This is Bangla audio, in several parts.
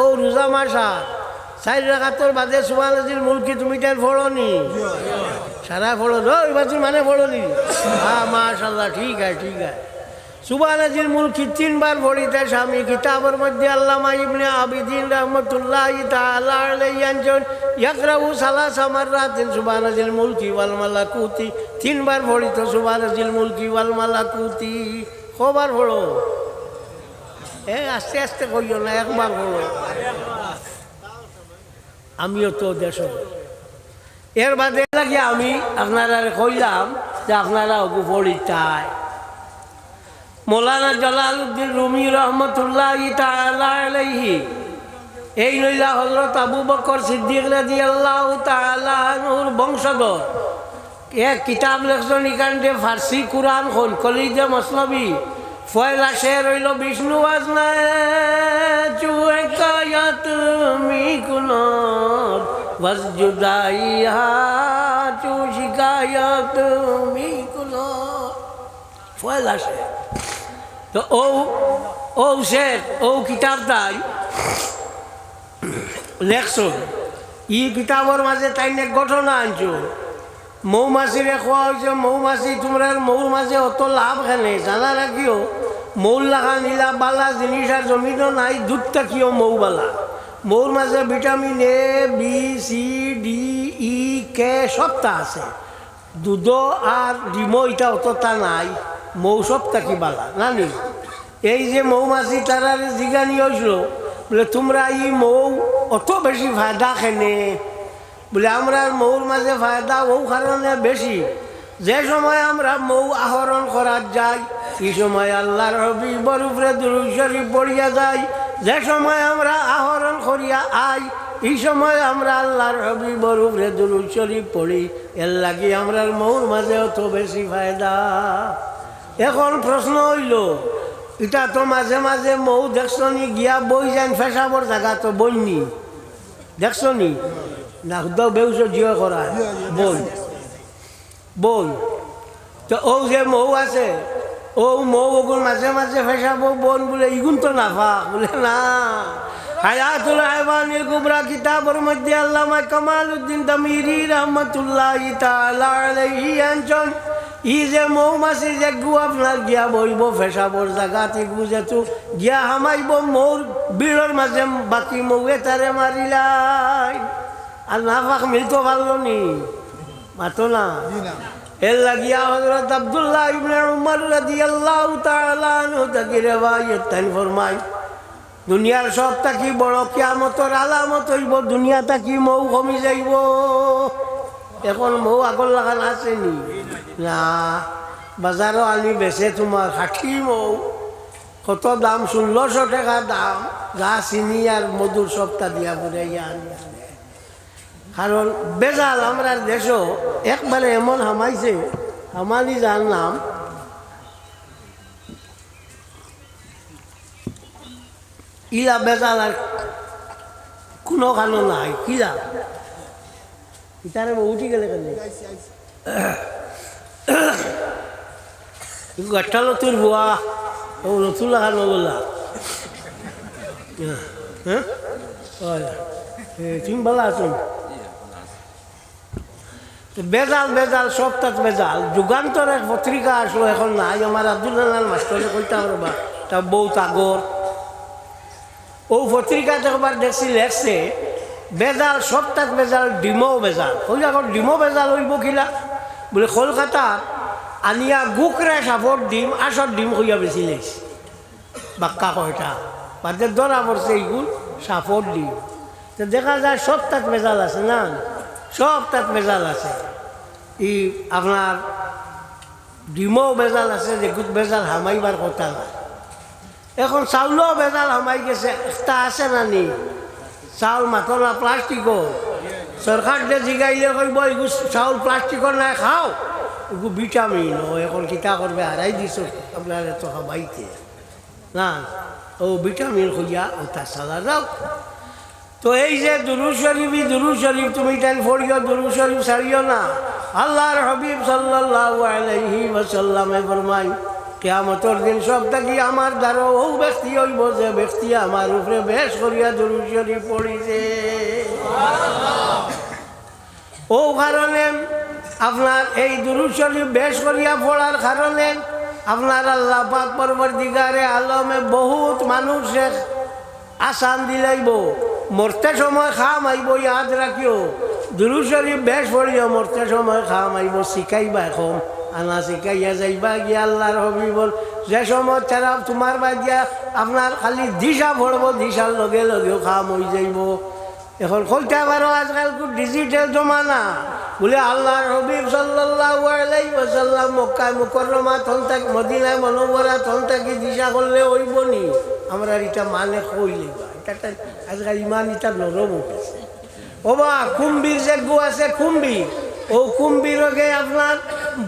ও রোজা মাসা, চার রাখাতর বাদে আজির মুলকি তুমি তার ফড়নি। সারা ফড়ো ও এবার মানে ফড়নি। হ্যাঁ মাশাল্লাহ ঠিক আছে ঠিক আছে। সুবান আজির মুলকি তিনবার ফড়িতে স্বামী, কিতাবের মধ্যে আল্লামা ইবনে আবিদিন রহমতুল্লাহ আনজন ইয়াকরাউ সালাসা মাররাতিন সুবান আজিল মুলকি ওয়াল মালাকুতি, তিনবার সুবান আজিল মুলকি ওয়াল মালাকুতি। কবার ফড়ো? এ, আস্তে আস্তে কইও না, একবার ফড়ো আমিও তো দেশ। এর বাদে লাগি আমি আপনারা কইলাম যে আপনারা ওগু পড়িতায় মৌলানা জালালউদ্দিন রুমি রহমতুল্লাহ এই নইলা হজরত আবু বকর সিদ্দিক বংশধর। এক কিতাব লেখছেন ইকান্তে ফার্সি কোরআন হল কলিজে মসলবি ফয়লা শের হইল বিষ্ণু শের তো লেখছুন। ই কিতাবর মাঝে তাই ঘটনা আনছো। মৌমাছিরে খোৱা হৈছে, মৌমাছি তোমাৰ মৌৰ মাঝে অত লাভ খেলে জানা রাখিও মৌর লাগা নীলা বালা জিনিস আর জমিনও নাই দুধ থাকিও মৌ বালা? মৌর মাঝে vitamin A, B C D, E, K সবটা আছে। দুধ আর ডিমো এটা অতটা নাই, মৌ সব থাকি বালা? নানি, এই যে মৌমাছি তারারে জিগানি হয়েছিল বলে তোমরা ই মৌ অত বেশি ফায়দা খেনে বলে আমরা মৌর মাঝে ফায়দা ও কারণে বেশি যে সময় আমরা মৌ আহরণ করার যাই এই সময় হবি বরুফরে দুরুশরী পড়িয়া যাই যে সময় আমরা আহরণ করিয়া আই, এই সময় আমরা আল্লাহর বরুফরে দুরুশরী পড়ি, এর লাগি আমরা মৌর মাঝে অত বেশি ফায়দা। এখন প্রশ্ন হইল এটা তো মাঝে মাঝে মৌ দেখছনি গিয়া বই যান ফেসাবর জায়গা তো বইনি দেখছনি না? হুদাও বেউস জিও করা বই। বই। তো ও যে মৌ আছে ও মৌ ওগুন মাঝে মাঝে ফেসাবো, বোন বলে, ইগুন তো নাফা? বলে, না। হায়াতুল হাইওয়ানিল কুবরা কিতাবের মধ্যে আল্লামা কামাল উদ্দিন তামিরি রহমতুল্লাহ তাআলা আলাইহি আনজন, ই যে মৌমাছি, যে গু আপনার গিয়া বইব, ফেসাবর জাগাতে বুঝেতো গিয়া হামাইব, মৌর বিড়র মাঝে বাকি মৌয়ে তারে মারিলাই। আর না পাক মিলতো পারল নি? মাতো না। আব্দুল্লাহ ইবনে দুনিয়ার সব থাকি বড়? কিয়ামতর আলামত হইব দুনিয়া থাকি মৌ কমি যাইব? এখন মৌ আগর লাগান আসেনি না? বাজারও আনি বেচে তোমার ষাঠি মৌ। কত দাম? ষোলোশো টাকা দাম। গা চিনি আর মধুর সপ্তাহ দিয়া আনি আনে। কারণ বেজাল আমরা দেশও একবারে এমন হামাইছে, হামালি যার নাম। ইলা বেজাল আর কোনো কানো নাই, কিলা? ইতারে উঠি গেলে কেন? গাঠা লতুর বুয়া ও লতুর লাগানো বলা হ্যাঁ। তুমি ভালো আছো বেজাল বেজাল সব তাত বেজাল। যুগান্তর এক পত্রিকা আসলো এখন নাই। আমার আব্দুল্লাহ মাস্টরে কইতে পারবা তা বউ তাগর ও পত্রিকা একবার দেখছি লেখছে, বেজাল সব তাত বেজাল, ডিমও বেজাল। ওই এখন ডিমও বেজাল হইব কিলা? বলে কলকাতাত আনিয়া গুকরে সাপর ডিম আসর ডিম হইয়া বেশি লেগছে বাক্কা কয়টা বাদে ধরা পড়ছে এইগুল সাপর ডিম। দেখা যায় সব তাত বেজাল আছে না। সব তাত বেজাল আছে। ই আপনার ডিমও বেজাল আছে যে গুট বেজাল হামাইবার কথা না এখন চাউলও বেজাল হামাই গেছে একটা আছে না নি? চাউল মাথর না প্লাস্টিকর সরকার যে জিগাইলে কইব এগু চাউল প্লাস্টিকর নাই, খাও। এগু ভিটামিন ও এখন কিতা করবে হারাই দিছ আপনার এত হামাইতে। না ও ভিটামিন খুঁজা ও তার সাদা যাও তো এই যে দুরু শরীফই দুরু শরীফ তুমি তাই ফড়িও দুরু শরীফ ছাড়িও না। আল্লাহর হবিব সাল্লাল্লাহু আলাইহি ওয়াসাল্লামে ফরমাই কেয়ামতর দিন সব থাকি আমার দ্বারা ও ব্যক্তি হইব যে ব্যক্তি আমার উপরে বেশ করিয়া দুরুশরী পড়িছে। ও কারণে আপনার এই দুরু শরীফ বেশ করিয়া পড়ার কারণে আপনার আল্লাহ পাক পরবর্তীকারে আলমে বহুত মানুষে আসান দিলাইব। মরতে সময় খাম আইব, ইয়াদ রাখিও দুরু শরীফ বেশ পড়িও মরতে সময় খাম আইব শিখাইবা এখন। আনা শিখাইয়া যাইবা গিয়া আল্লাহর হবিবল। যে সময় তারা তোমার বাদিয়া আপনার খালি দিশা পড়ব, দিশার লগে লগেও খাম হয়ে যাইব। এখন কইতে পারো, আজকাল ডিজিটাল জমানা। বলে আল্লাহর হবিব সাল্লাল্লাহু মক্কায় মুকররমা তন থাকি, মদিনায় মনোবরা তন থাকি, দিশা করলে হইব নি আমরা এটা মানে কইলে এটা আজকাল ইমান এটা নরম উঠেছে ওবা, কুম্ভীর যে গু আছে, কুম্ভীর। ও কুম্ভীরকে আপনার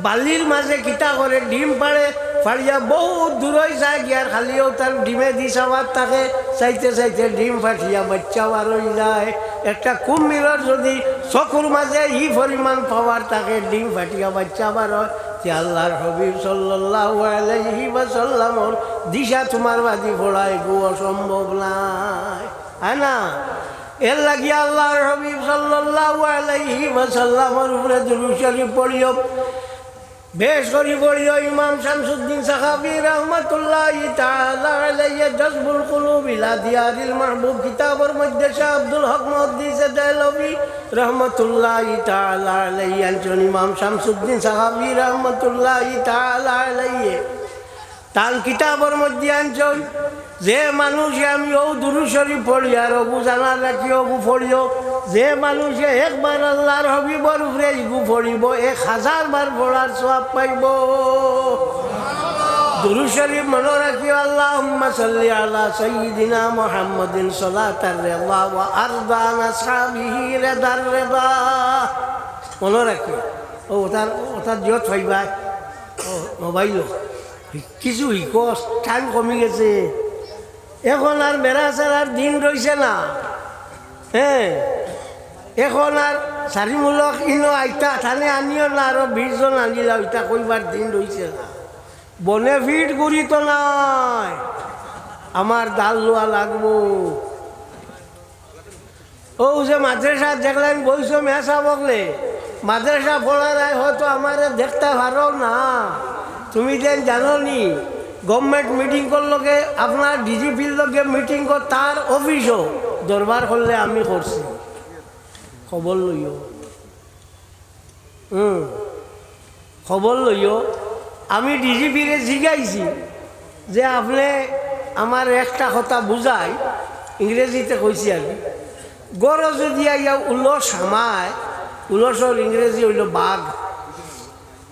বালির মাঝে কিতা করে, ডিম পাড়ে, ফাড়িয়া বহুত দূরই যায় গিয়ার খালিও তার ডিমে দি সাবার থাকে চাইতে চাইতে ডিম ফাটিয়া বাচ্চা বারোই যায়। একটা কুম্ভীরের যদি চকুর মাঝে ই পরিমাণ পাওয়ার থাকে ডিম ফাটিয়া বাচ্চা বার হয় যে আল্লাহর হবিব ওয়াসাল্লামর দিশা তোমার বাদি ফোড়ায় গো অসম্ভব নাই। হ্যাঁ না? এর লাগিয়া আল্লাহর হবিব সাল্লাল্লাহু আলাইহি ওয়াসাল্লামের উপরে দুরূদ শরীফ পড়িও। বেশ করি পড়িও ইমাম শামসুদ্দিন সাহাবী রহমাতুল্লাহ তাআলা আলাইহি জজবুল কুলুব ইলা দিয়ারিল মাহবুব কিতাবের মধ্যে শাহ আব্দুল হক মুহাদ্দিস দেলভি রহমাতুল্লাহ তাআলা আলাইহি আনজন ইমাম শামসুদ্দিন সাহাবী রহমাতুল্লাহ তাআলা আলাইহি। তার কিতাবের মধ্যে আনছন যে মানুষে আমি ও দুরুশরী পড়ি আর অবু জানা রাখি অবু পড়িও যে মানুষে একবার আল্লাহর হবিবর উপরে ইগু পড়িব এক হাজার বার পড়ার সব পাইব। দুরুশরী মনে রাখি আল্লাহ সাল্লি আলা সৈদিনা মোহাম্মদিন সলাতার রেবা ওয়া আরদান আসহাবিহি রেদার রেবা মনে রাখি ও ওটার ওটার জিয়ত পাইবা ও মোবাইল কিছু শিকস টাইম কমি গেছে। এখন আর বেড়া চেরার দিন রয়েছে না। হ্যাঁ এখন আর চারিমূলক ইনো আইতা থানে আনিও না আরও বিশজন আনিলা ওইটা কইবার দিন রয়েছে না। বনে ফিট করি তো নাই আমার ডাল লোয়া লাগবো। ও যে মাদ্রাসা দেখলেন বইছো মেসা বকলে মাদ্রাসা পড়ার হয়তো আমার দেখতে পারো না। তুমি যেন জানো নি গভর্নমেন্ট মিটিং করলোকে, আপনার ডিজিপির লগে মিটিং কর, তার অফিসও দরবার করলে আমি করছি। খবর লইও। হুম। খবর লইও। আমি ডিজিপিরে জিগাইছি যে আপনি আমার একটা কথা বুঝাই, ইংরেজিতে কইছি আর কি গড় যদি আইয়া উলস হামায়, উলসর ইংরেজি হইল বাঘ।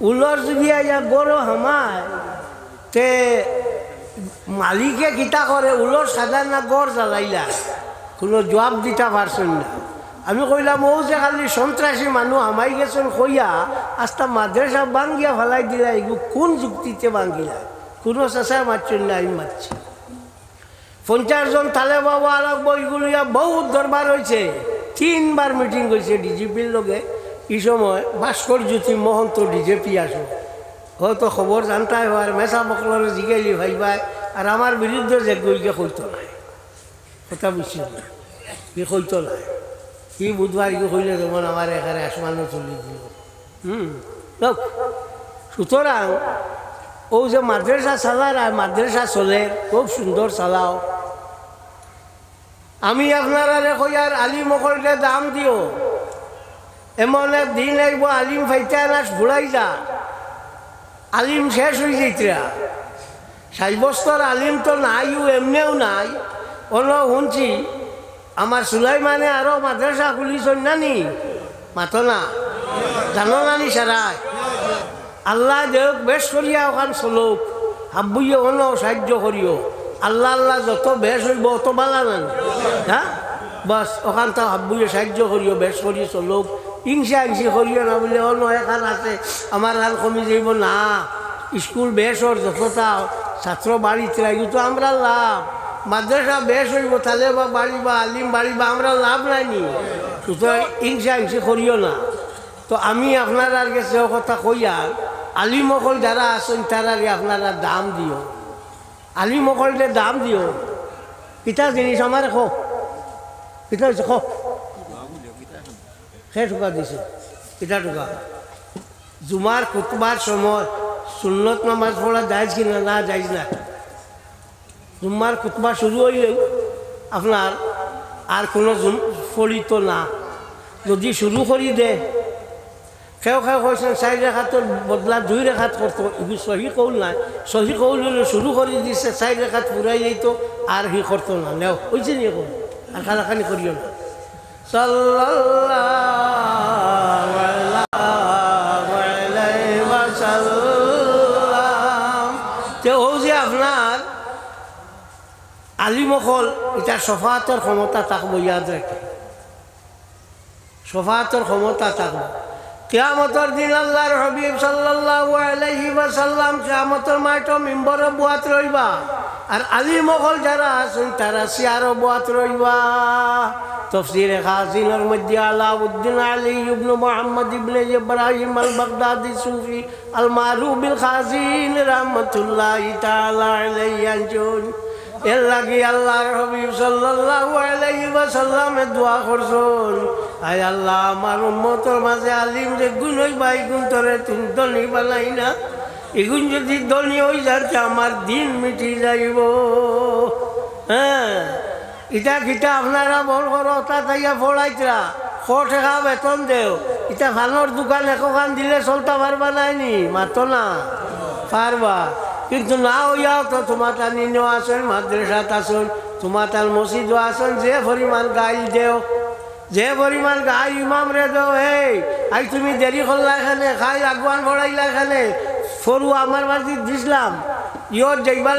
উলস যদি আইয়া গড় হামায় তে মালিকে কিতা করে উলস সাদা না গড় জ্বালাইলা? কোনো জবাব দিতে পারছেন না। আমি কইলাম ও যে খালি সন্ত্রাসী মানুষ আমাই গেছেন কইয়া আস্তা মাদ্রাসা বাঙ্গিয়া ফেলাই দিলা এগু কোন যুক্তিতে বাঙ্গিলা কোনো চেঁচায় মারছেন না, আমি মারছি পঞ্চাশ জন তালে বাবা আলোক বইগুলিয়া বহুত দরবার হয়েছে তিনবার মিটিং হয়েছে ডিজিপির লগে। এই সময় ভাস্কর জ্যোতি মহন্ত ডিজেপি আসো হয়তো খবর জানতাই হয় মেসা মকলরে জিগাইলি ভাইবাই আর আমার বিরুদ্ধে যে গইকে কইতো নাই। কথা বুঝছি না কি কইতো নাই। কি বুধবার কি কইলে যেমন আমার এখানে আসমানো চলি দিল হুম সুতরাং ও যে মাদ্রাসা চালার আর মাদ্রাসা চলে, খুব সুন্দর চালাও। আমি আপনারা কইয়ার আলিম করলে দাম দিও। এমন এক দিন আইব আলিম ফাইতে না ভুলাই যা। আলিম শেষ হয়ে যাইতরা সাইবস্তর আলিম তো নাইও এমনিও নাই। অন্য শুনছি, আমার সুলাইমানে আরও মাদ্রাসা খুলিছন নানি? মাতো না। জানো নানি সারায় আল্লাহ দেওক বেশ করিয়া ওখান চলুক। হাব্বুইয়ে অন্য সাহায্য করিও। আল্লাহ আল্লাহ যত বেশ হইব অত বালা নানি। হ্যাঁ বাস, ওখান তো হাব্বুইয়ে সাহায্য করিও, বেশ করি চলুক। ইংসা ইংসি করিও না বলে অন্য এখান আছে, আমার হাল কমি যাইব না। স্কুল বেশর যতটা, ছাত্র বাড়িতে লাগি তো আমরা লাভ। মাদ্রাসা বেশ হইব, তাহলে বা বাড়ি বা আলিম বাড়ি বা আমরা লাভ নাইনি সুতরাং ইংসা ইংসি করিও না। তো আমি আপনার আর কাছে কথা কইয়া আলিমকল যারা আছেন তারারে আপনারা দাম দিও। আলিমকলকে দাম দিও। কিতা জিনিস আমার খো। কিতা খো। সে ঠোকা দিছে। কিতা ঠোকা। জুমার কুতবার সময় সুন্নত নামাজ পড়া যাইজ কিনা না না যাইজ না। জুম্মার কুতবা শুরু হইলেও আপনার আর কোনো জুম ফলিত না। যদি শুরু কৰি দে খেও সেও কৈছেন চাৰি ৰেখাটোৰ বদলা দুই ৰেখাত কৰতো এইবোৰ চহী কৌল নাই। চহী কৌল হ'লে শুরু কৰি দিছে, চাৰি ৰেখাত ফুৰাই যাইতো আর সি করতো না। নেও হয়েছে নি এখন আর খালাখানি করিও না। সাল্লাল্লাহু আলিমকল এটা সফাতর ক্ষমতা থাকব ইয়াদ রাখে। সফাতর ক্ষমতা থাকব কেয়ামতর দিন আল্লাহর হবিব সাল্লাল্লাহু আলাইহি ওয়াসাল্লাম কেয়ামতর মাইটো মিম্বর বুয়াত রইবা। আর আলিমকল যারা আছেন, তারা সিয়ার বুয়াত রইবা। তফসিরে খাজিনের মধ্যে আলাউদ্দিন আলী ইবনু মোহাম্মদ ইবনে ইব্রাহিম আল বাগদাদি সুফি আল মারুফ বিল খাজিন রাহমাতুল্লাহ তাআলা আলাইহি এর লাগি আল্লাহর হবিব সাল্লাল্লাহু আলাইহি ওয়াসাল্লামে দোয়া করছুন। আয় আল্লাহ, আমার উম্মতর মাঝে আলিম যে গুণ হইবা, এই গুণ তোরে তুমি দলি বানাই না। এগুন যদি দলি হই যাচ্ছে আমার দিন মিটি যাইব। হ্যাঁ ইটা কিটা আপনারা বল করো তাইয়া ফোড়াইতরা। শ টাকা বেতন দেও। ইটা ধানৰ দোকান একোখান দিলে চলতে পারবা নাইনি? মাতো না। পারবা। কিন্তু না হইয়াও তো তোমার তার নিনেও আসেন, মাদ্রাসাত আসুন তোমার তার মসজিদও আসেন, যে পরিমাণ গাইল দেও, যে পরিমাণ গাই ইমাম রে দেও হে আই তুমি দেরি করলা এখানে, খাই আগুয়ান ভরাইলা এখানে সরু আমার বাড়ি দিছিলাম ইয়র যাইবার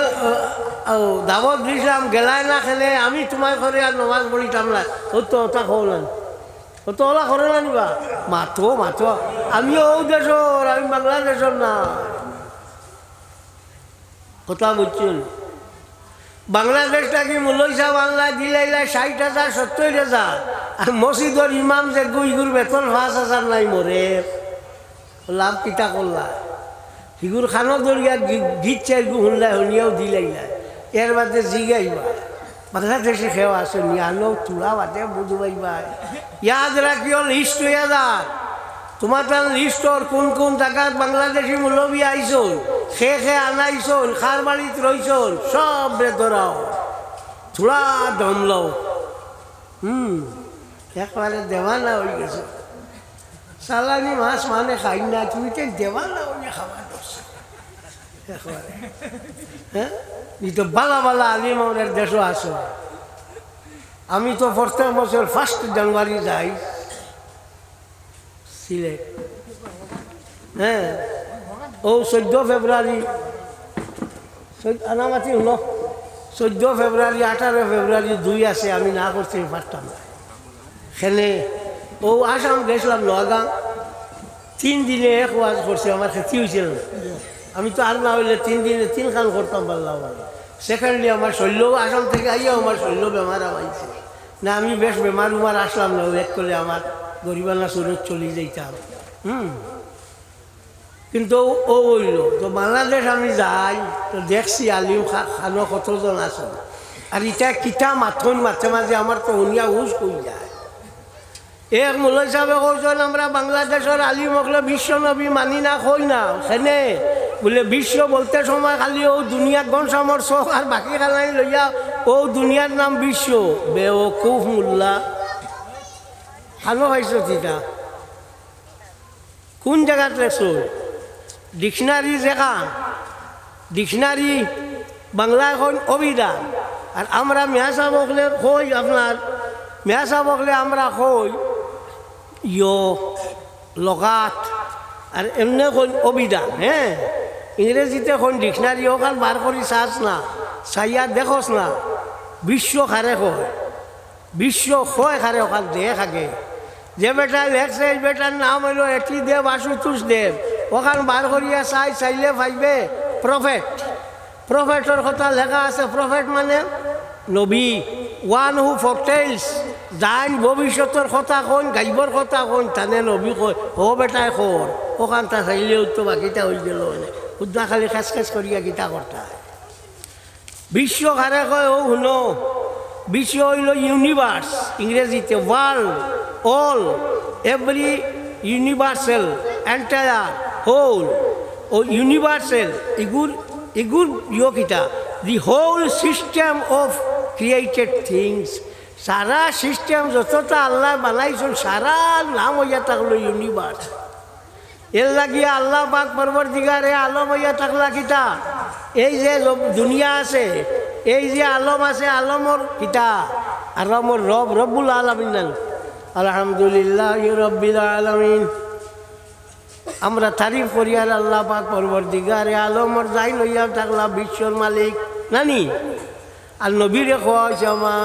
দাবত দিছিলাম গেলাই না খেলে, আমি তোমার ঘরে আর নমাজ পড়িতাম না ও তো ওটা খো না ও তো ওলা করে না নিবা, মাতো মাতো, আমিও দেশর, আমি বাংলাদেশের না। কথা বুঝছেন? বাংলাদেশটা কি মূল্যা বাংলা দিলাইলা ষাট হাজার, সত্তর হাজার। আর মসজিদর ইমাম যে গুইগুর বেতন, পাঁচ হাজার নাই মরে। লাভ কিতা করলা? সিগুর খানো দরিয়া গীত চাই গু শুনলাই শুনিয়াও দিলাইলা। এর বাদে জিগাইবা। বাংলাদেশে খেয়া আছে, নিয়ানো তুলা বাদে বুঝবাইবা ইয়াদ রাখিও লিস্ট হইয়া যার তোমার তার লিস্টর কোন কোন জায়গাত বাংলাদেশি মূলবী আইসন খে খে আনাইছন খার বাড়িত রইছন সব রে ধরাও থোড়া দম লও হুম, একবারে দেওয়ানা হয়ে গেছে। সালানি মাছ মানে খাই না, তুমি তো দেওয়ানা হয়ে খাবার হ্যাঁ? তো বালা বালা আলিম আমাদের দেশও আসো আমি তো প্রত্যেক বছর ফার্স্ট জানুয়ারি যাই। সিলেট হ্যাঁ ও চোদ্দ ফেব্রুয়ারি আনামাতি হলো চোদ্দ ফেব্রুয়ারি আঠারো ফেব্রুয়ারি দুই আছে, আমি না করতে পারতাম সেনে, ও আসাম গেছিলাম নগাঁ তিন দিনে এক ওয়াজ করছে আমার খেতি হয়েছিল আমি তো আর না হইলে তিন দিনে তিন খান করতাম পারলাম সেকেন্ডলি আমার শৈল্য, আসাম থেকে আইয়া আমার শৈল্য বেমার আইছে না, আমি বেশ বেমার উমার আসলাম না এক করে আমার গরিবানা সুরত চলে যাইতাম, হুম? কিন্তু ও হইল, তো বাংলাদেশ আমি যাই, তো দেখছি আলিম খানো কতজন আছে। আর ইটা কিতা মাথন মাঝে মাঝে আমার তো উনিয়া হুজ কই যায়। এক মূল হিসাবে কৈছেন, আমরা বাংলাদেশের আলিম হকলে বিশ্ব নবী মানি না কই না, সেনে? বলে, বিশ্ব বলতে সময় খালি ও দুনিয়াত গনসামর চোখ আর বাকি খালাই লইয়া ও দুনিয়ার নাম বিশ্ব। বেওকুফ মোল্লা। ভালো পাইছ তিতা কোন জায়গাত লেখছো? ডিকশনারি জেগা। ডিকশনারি বাংলা এখন অভিধান। আর আমরা মেয়াসা বকলে কই আপনার মেয়াসা বকলে আমরা কই ইয় লগাত আর এমনি কোন অভিধান হ্যাঁ ইংরেজিতে কোন ডিকশনারি ওখান বার করি চাস না চাইয়া দেখোস না। বিশ্ব খারে কয় বিশ্ব কয় খারে ওখান দেখ আগে যে বেটা লেখছে এই বেটার নাম হইল এটি দেব, আশুতোষ দেব। ওখান বার করিয়া চাই, চাইলে পাইবে প্রফেট। প্রফেটর কথা লেখা আছে প্রফেট মানে নবী। ওয়ান হু ফরটেলস যাই ভবিষ্যতের কথা কইন গাইবর কথা কইন, তানে নবী ও বেটাই খর ওখান তা চাইলেও তো বাকিটা হয়ে গেল খুদ্া খালি খেস খেস করিয়া গীতা করতা বিশ্ব কারে কয় ও শুনো বিশ্ব হইল ইউনিভার্স ইংরেজিতে world all every universal entire whole ও ইউনিভার্সাল ইগুর ইগুর ইয় কিতা the whole system of created things Sara system যতটা আল্লাহ বানাইছেন, সারা নাম হইয়া থাকল ইউনিভার্স এর লাগিয়ে আল্লাহ পাক পর্বর দিগারে আলম হইয়া থাকলা কিতা? এই যে দুনিয়া আছে এই যে আলম আছে আলমর কিতা আলমর রব, রব্বুল আলমিন আলহামদুলিল্লাহ রব্বিল আলমিন। আমরা তারিফ করি, আর আল্লাহ পাক পর্বর দিগারে আলমর যাই লইয়া থাকলা বিশ্বর মালিক। নানি? আর নবীরে খোয়াইছে, মা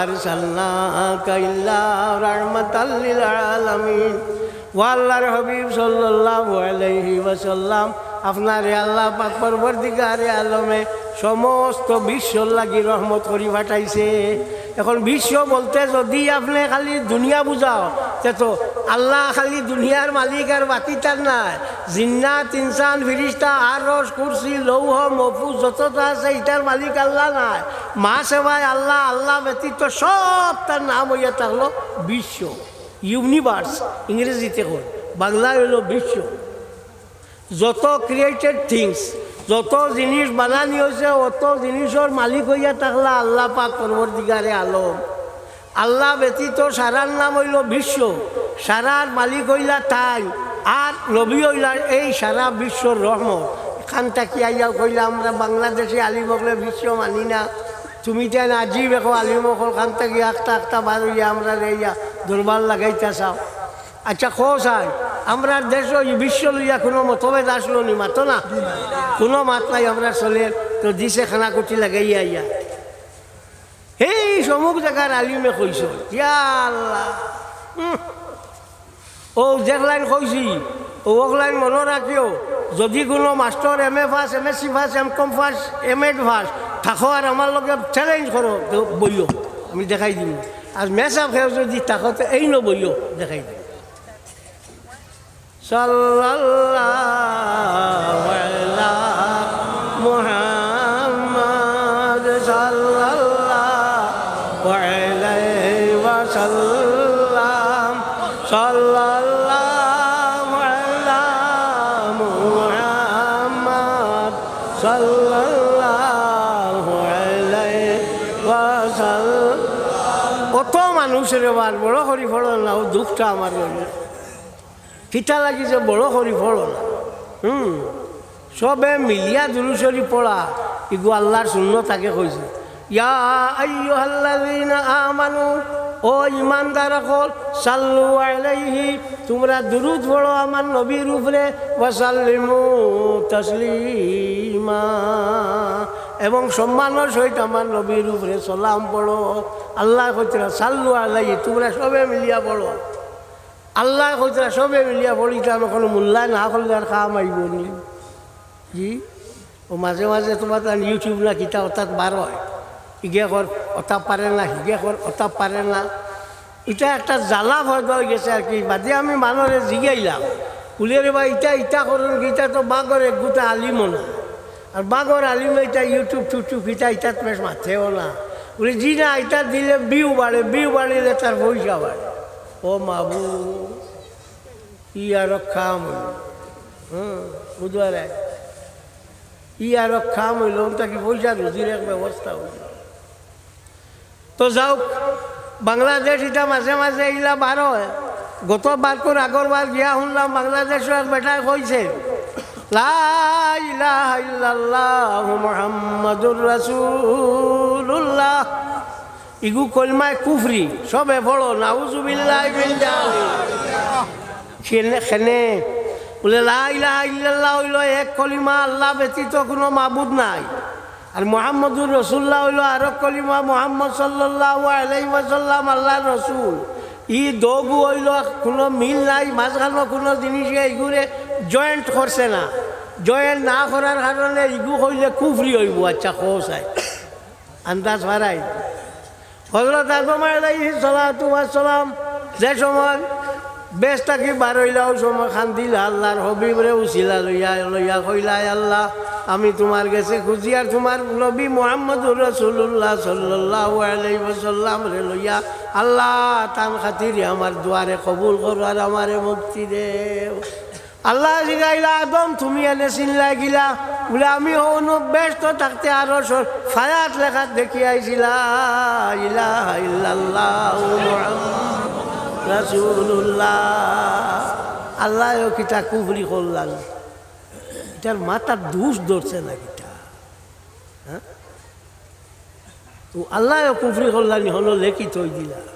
আর সাল্লা কাইল্লা রহমতাল্লিল আলামিন। ও আল্লাহর হবিব সাল্লাল্লাহু আলাইহি ওয়াসাল্লাম আপনারে আল্লাহ পাক পরবর্তীকারে আলমে সমস্ত বিশ্বর লাগি রহমত করি পাঠাইছে। এখন বিশ্ব বলতে যদি আপনি খালি দুনিয়া বুঝাও, তে তো আল্লাহ খালি দুনিয়ার মালিক আর বাকি তার নাই। জিন্নাত ইনসান ফিরিস্তা আর রস কুরসি, লৌহ, মফু যতটা আছে এটার মালিক আল্লাহ নাই। মা সেবায় আল্লাহ আল্লাহ ব্যতীত সব তার নাম হইয়া থাকল বিশ্ব। ইউনিভার্স, ইংরেজিতে কই বাংলায় হইল বিশ্ব। যত ক্রিয়েটেড থিংস যত জিনিস বানানি হয়েছে অত জিনিসের মালিক হইয়া থাকলা আল্লাহ পাক পরবর্তীকারে আলম। আল্লাহ ব্যতীত সারার নাম হইল বিশ্ব। সারার মালিক হইলা তাই, আর নবী হইলা এই সারা বিশ্বর রহমত। খানটা থাকি আইয়া কইলা, আমরা বাংলাদেশে আলিমকলে বিশ্ব মানি না। তুমি তেন আজি দেখো আলিমকল খানটা থাকি আখটা আখটা বার হইয়া আমরা রেইয়া দরবার লাগাইতে চাও। আচ্ছা খো চাই আমরা দেশ ওই বিশ্ব লইয়া কোনো মতভেদ আসলো নি মাতো না। কোনো মাত নাই, আমরা চলে তো দিছে খানা কুটি লাগাইয়া ইয়া সেই সমুক জায়গার আলিমে কইস ইয়া আল্লাহ। উম। ও দেখলাইন কইছি ও ওগলাইন মনে রাখিও যদি কোনো master M A first M S C first M com first M ed first থাকো আর আমার লগে চ্যালেঞ্জ করো বইও আমি দেখাই দিম। আর মেসাপ খেয়ে যদি থাকো তো এই নবইও দেখাই দিম। সাল্লাল্লাহু আলা মুহাম্মাদ সাল্লাল্লাহু আলাইহি ওয়াসাল্লাম সাল্লাল্লাহু আলা মুহাম্মাদ সাল্লাল্লাহু আলাইহি ওয়াসাল্লাম কত মানুষের বার বড় করি ফল না দুঃখটা আমার রইল কিতা লাগিছে বড় করি না হুম সবে মিলিয়া দুরুসরি পড়া ইগু আল্লাহর শূন্য তাকে কইছে পড়ো এবং সম্মানের সহিত আমার নবীর উপরে সালাম পড়ো। আল্লাহ কইতে সাল্লু আলাইহি, তোমরা সবে মিলিয়া পড়ো। আল্লাহ কইতে সবে মিলিয়া পড়ি, তো আমি কোনো মূল্যায় না করলে আর খাওয়া মারিব নি। জি? ও মাঝে মাঝে তোমার তার ইউটিউব না কিতা, অর্থাৎ বার হয়। ইগে কর, অতাপ পারে না হিগে কর, অতাপ পারে না। এটা একটা জ্বালা ভয় হয়ে গেছে আর কি। বাদে আমি মানুষের জিগাইলাম। কুলের বা ইটা ইটা করুন ইটা তো বাঘর এক গোটা আলিমও না। আর বাঘর আলিম এটা ইউটিউব টুটুব ইটা ইটাত বেশ মাথেও না। বলে জি না এটা দিলে বিউ বাড়ে, বিউ বাড়িলে তার পয়সা বাড়ে। ও মাবু আর খাম হুম বুধবারে ই আর খাম হইল তাকে পয়সা রুজির এক ব্যবস্থা হইল। তো যাও, বাংলাদেশ এটা মাঝে মাঝে এইলা বার গত বার করে আগর বার গিয়া শুনলাম বাংলাদেশও এক বেটা কইছে ইগু কলমায় কুফরি, সবে বড় নাউজুবিল্লাহ মিন জালিক খেনে খেনে বলে, লা ইলাহা ইল্লাল্লাহ হইল এক কলিমা আল্লাহ ব্যতীত কোনো মাবুদ নাই। আর মোহাম্মদুর রসুল্লাহ হইল আরও কলিমা মোহাম্মদ সাল্লাহ আলাইসাল্লাম আল্লাহ রসুল। ই দগু হইল, কোনো মিল নাই, মাঝখানো কোনো জিনিসে এইগুলো জয়েন্ট করছে না। জয়েন্ট না করার কারণে ইগু হইলে কুফরি হইব আচ্ছা খোসাই আন্দাজ হারাই হজরত আদম আলাইহি সালাতু সালাম যে সময় বেশ থাকি বারইলাও সময় খান্দিল আল্লাহর হবিবরে উচিলা লইয়া লইয়া কইলা আল্লাহ, আমি তোমার কাছে খুঁজি আর তোমার নবী মোহাম্মদুর রসুল্লাহ সাল্লাহ রে লইয়া, আল্লাহ তান খাতিরে আমার দুয়ারে কবুল করো আর আমারে মুক্তি দেও। আল্লাহ জিগাইলা, আদম, তুমি এনে চিনলাই গিলা। বলে, আমি হন ব্যস্ত থাকতে আরও ফায়াত লেখাত দেখি আইছিলা ইলাহা ইল্লাল্লাহ রাসূলুল্লাহ, আল্লাহ কিতা কুফরি করলাম। এটার মাথার দুষ ধরছে না কিটা। হ্যাঁ? ও আল্লাহ কুফরি করলাম, হলো লেখি থই দিলা।